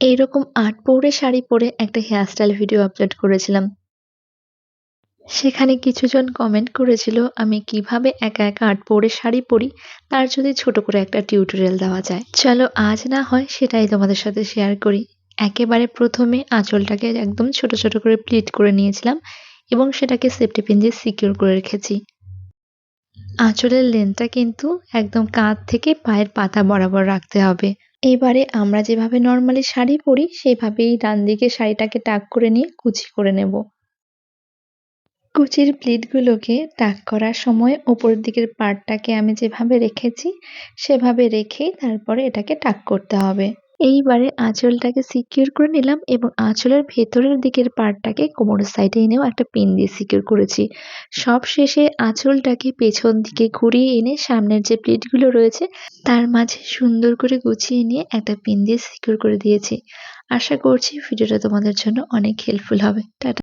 এইরকম আট পৌরে শাড়ি পরে একটা হেয়ার স্টাইল ভিডিও আপলোড করেছিলাম। সেখানে কিছুজন কমেন্ট করেছিল, আমি কীভাবে একা একা আট পৌরে শাড়ি পরি? তার যদি ছোট করে একটা টিউটোরিয়াল দেওয়া যায়। চলো, আজ না হয় সেটাই তোমাদের সাথে শেয়ার করি। একেবারে প্রথমে আঁচলটাকে একদম ছোট ছোট করে প্লিট করে নিয়েছিলাম এবং সেটাকে সেফটি পিন দিয়ে সিকিউর করে রেখেছি। আঁচলের লেন্থটা কিন্তু একদম কাঁধ থেকে পায়ের পাতা বরাবর রাখতে হবে। এবারে আমরা যেভাবে নর্মালি শাড়ি পরি, সেভাবেই ডান দিকে শাড়িটাকে টাক করে নিয়ে কুচি করে নেব। কুচির প্লিটগুলোকে টাক করার সময় ওপরের দিকের পার্টটাকে আমি যেভাবে রেখেছি, সেভাবে রেখেই তারপরে এটাকে টাক করতে হবে। এইবারে আঁচলটাকে সিকিউর করে নিলাম এবং আঁচলের ভেতরের দিকের পার্টটাকে কোমরের সাইডে এনেও একটা পিন দিয়ে সিকিউর করেছি। সব শেষে আঁচলটাকে পেছন দিকে ঘুরিয়ে এনে সামনের যে প্লেটগুলো রয়েছে, তার মাঝে সুন্দর করে গুছিয়ে নিয়ে একটা পিন দিয়ে সিকিউর করে দিয়েছি। আশা করছি ভিডিওটা তোমাদের জন্য অনেক হেল্পফুল হবে। টাটা।